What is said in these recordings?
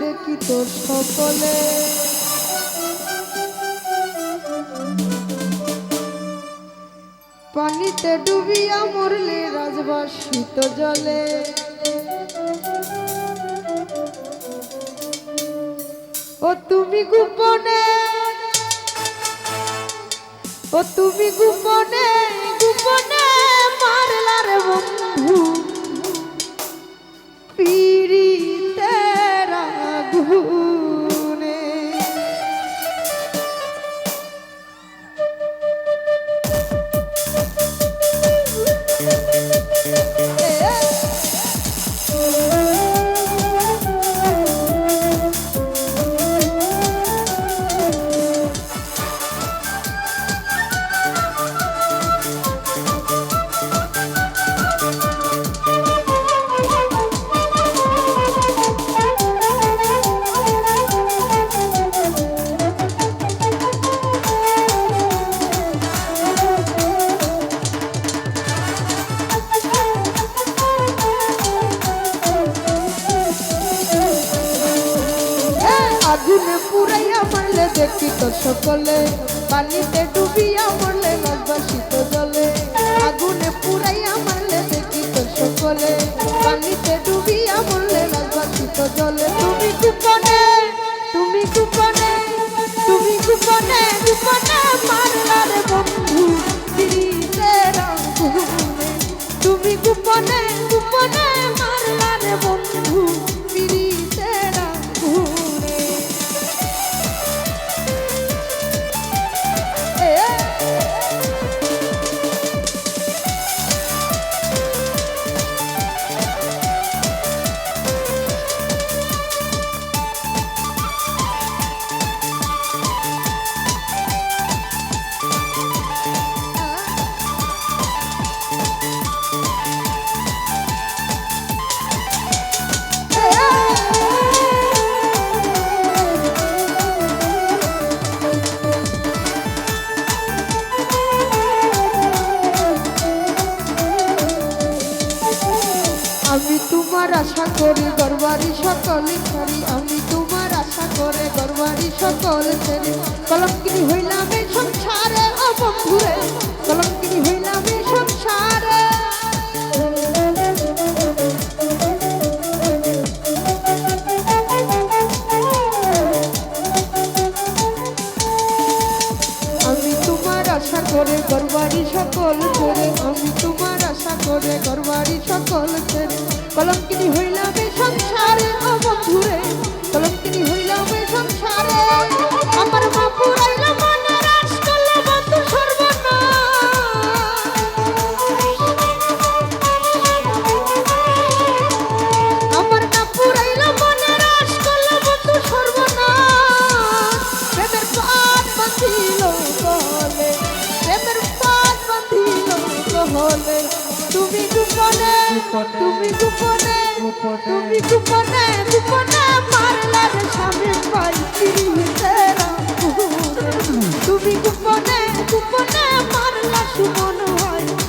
দেখি তোর সকলে। পানিতে ডুবিয়া মরলে রাজবাসিত জলে ও তুমি গোপনে, ও তুমি গোপনে গোপনে মারলা রে বন্ধু। আগুনে পুরাইয়া মারলে দেখি তো সকলে। পানিতে ডুবিয়া মরলে নদবাসিত জলে আগুনে পুরাইয়া মারলে দেখি তো সকলে। সকলে ছাড়ি আমি তোমার আশা করে গরবারি সকল ছেড়ে কলঙ্কিনী হইলাম সংসারে ও গলে তুমি গোপনে তুমি গোপনে তুমি গোপনে গোপনে মারলে স্বামী পাইছি তুমি গোপনে গোপনে মারলে সুমন হয়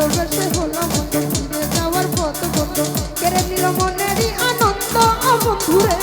ভালোবেসে হলো মন্দ ঘুরে যাওয়ার পথ বন্ধ কেড়ে নিল মনেরই আনন্দ অবন্ধুরে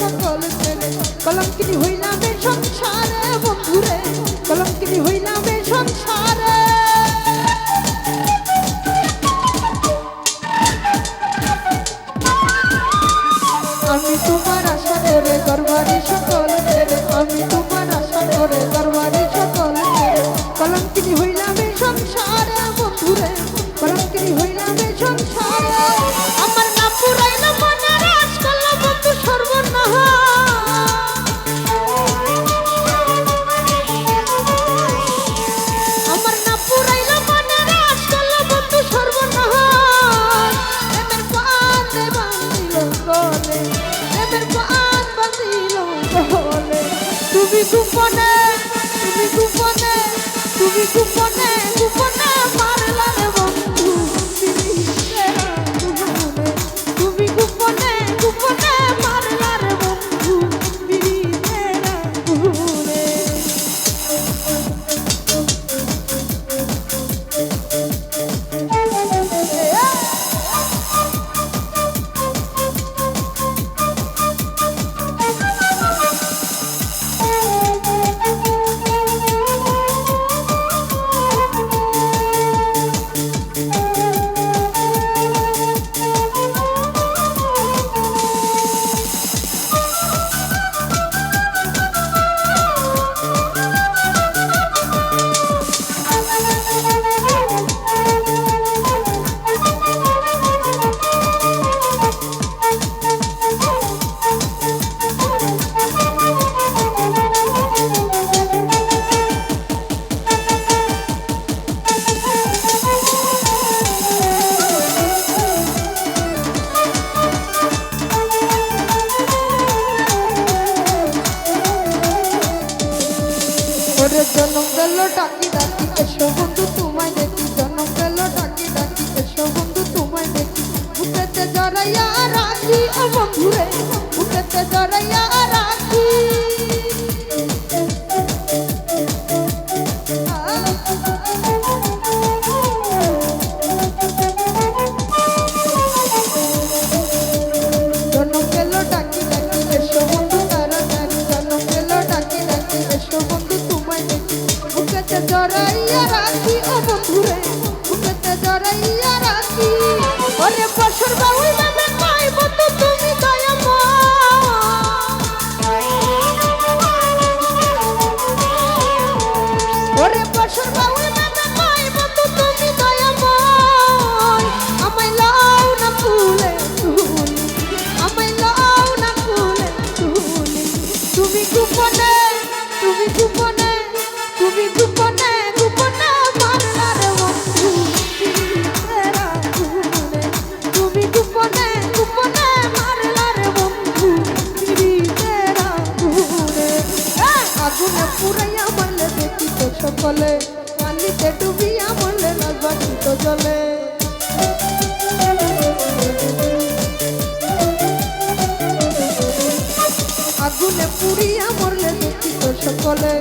সকল ছেলে কলঙ্কিনী হইল কোলে কান্দিতে ডুবিয়া লাগবা গীত জলে আগুনে পুড়িয়া মরলে দুঃখিত সকলে